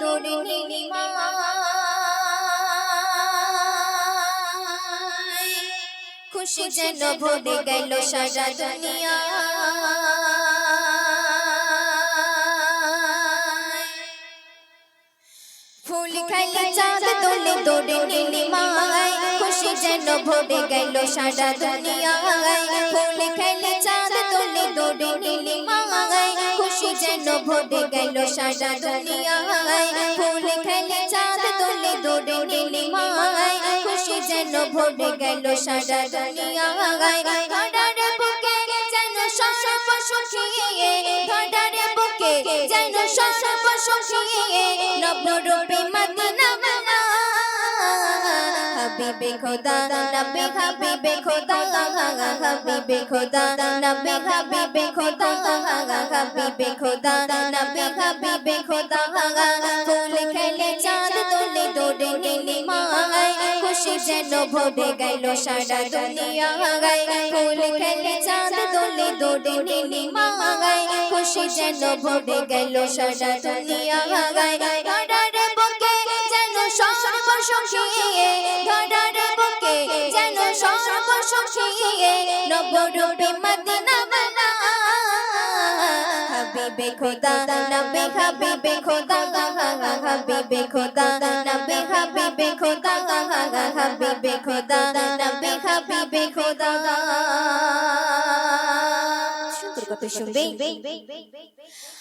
দৌড়ে নীলিমা খুশি যেন ভরে গেল সারা দুনিয়া। ফুল খেলে চাঁদ তোলে দৌড়ে নীলিমায়। খুশি যেন ভরে গেল সারা দুনিয়ায়। ফুল খেলে চাঁদ তোলে দৌড়ে নীলিমায়। ভরে গেল সারা দুনিয়ায় ফুল খেলে চাঁদ তোলে দৌড়ে নীলিমায় খুশি যেন ভরে গেল সারা দুনিয়ায় ধরার বুকে যেন ধরার বুকে যেন হাবিবে খোদা নবে হাবিবে খোদা হাবিবে খোদা নবে হাবিবে খোদা হাবিবে খোদা নবে হাবিবে খোদা ফুল খেলে চাঁদ তোলে দৌড়ে নীলিমায় খুশি যেন ভরে গেল সারা দুনিয়ায় ফুল খেলে চাঁদ তোলে দৌড়ে নীলিমায় খুশি যেন ভরে গেল সারা দুনিয়ায় সুখিয়ে ধরারে বুকে যেন সর্ব সুখিয়ে নবরূপে মদিনা বানা হাবিবে খোদা, নবে হাবিবে খোদা হাবিবে খোদা, নবে হাবিবে খোদা হাবিবে খোদা, নবে হাবিবে খোদা। শুনবে।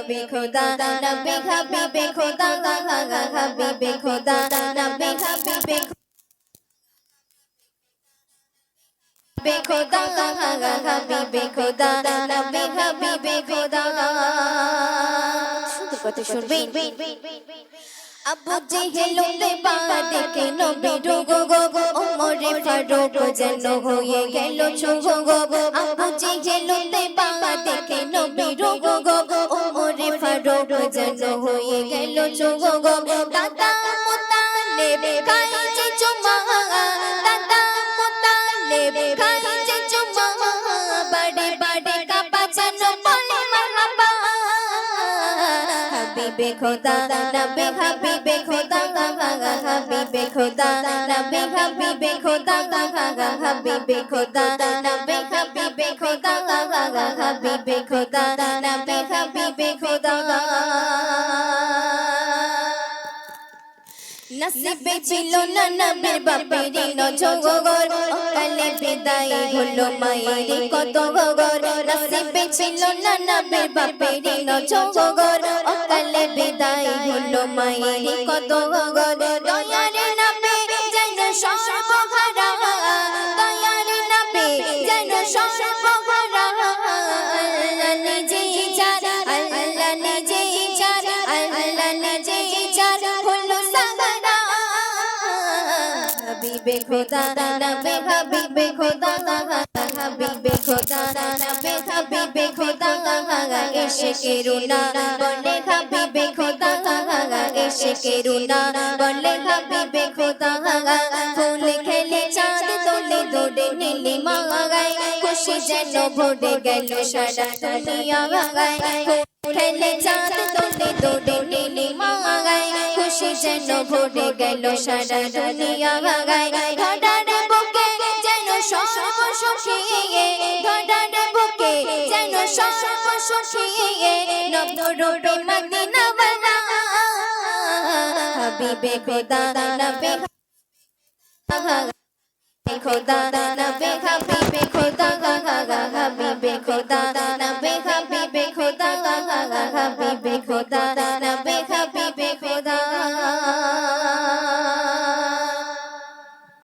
হাবিবে খোদা নবে হাবিবে খোদা হাবিবে খোদা নবে হাবিবে খোদা হাবিবে খোদা নবে হাবিবে খোদা। সুন্দর। কথা শুনবে আবু জেহেলুতে পা দেখে নবী রোগো গো গো ওমরে ফারুক যেন হয়ে গেল চোগো গো গো আবু জেহেলুতে পা দেখে নবী রোগো গো গো ওমরে ফারুক যেন হয়ে গেল চোগো গো দাদা মুতালে খাইছে চুমা দাদা মুতালে খাইছে চুমা হাবিবে খোদা নবে হাবিবে খোদা হাবিবে খোদা নবে হাবিবে খোদা হাবিবে খোদা নবে হাবিবে খোদা হাবিবে খোদা নবে হাবিবে খোদা। নসিবে ছিল না নবীর বাপেরই নজগর কালে বিদায় হলো মায়ের কত গগর নসিবে ছিল না নবীর বাপেরই নজগর কালে বিদায় হলো মায়ের কত গগর দয়ারে নবে যেন সর্বহারা দয়ারে নবে যেন সর্বহারা হাবিবে খোদা নবে হাবিবে খোদা হাবিবে খোদা নবে হাবিবে খোদা এসে কেরুনা বলে, হাবিবে খোদা এসে কেরুনা বলে, হাবিবে খোদা ফুল খেলে চাঁদ তোলে দৌড়ে নীলি মাগায়, খুশি যেন ভরে গেল সারা দুনিয়া গায় খেলে চাঁদ তোলে দৌড়ে যেন ভরে গেল সারা দুনিয়া গায় ধরারে বুকে যেন সর্ব সুখিয়ে ধরারে বুকে যেন সর্ব সুখিয়ে নবরূপে মদিনা বানা হাবিবে খোদা নবে খোদা নবে হাবিবে খোদা হাবিবে খোদা নবে হাবিবে খোদা হাবিবে খোদা নবে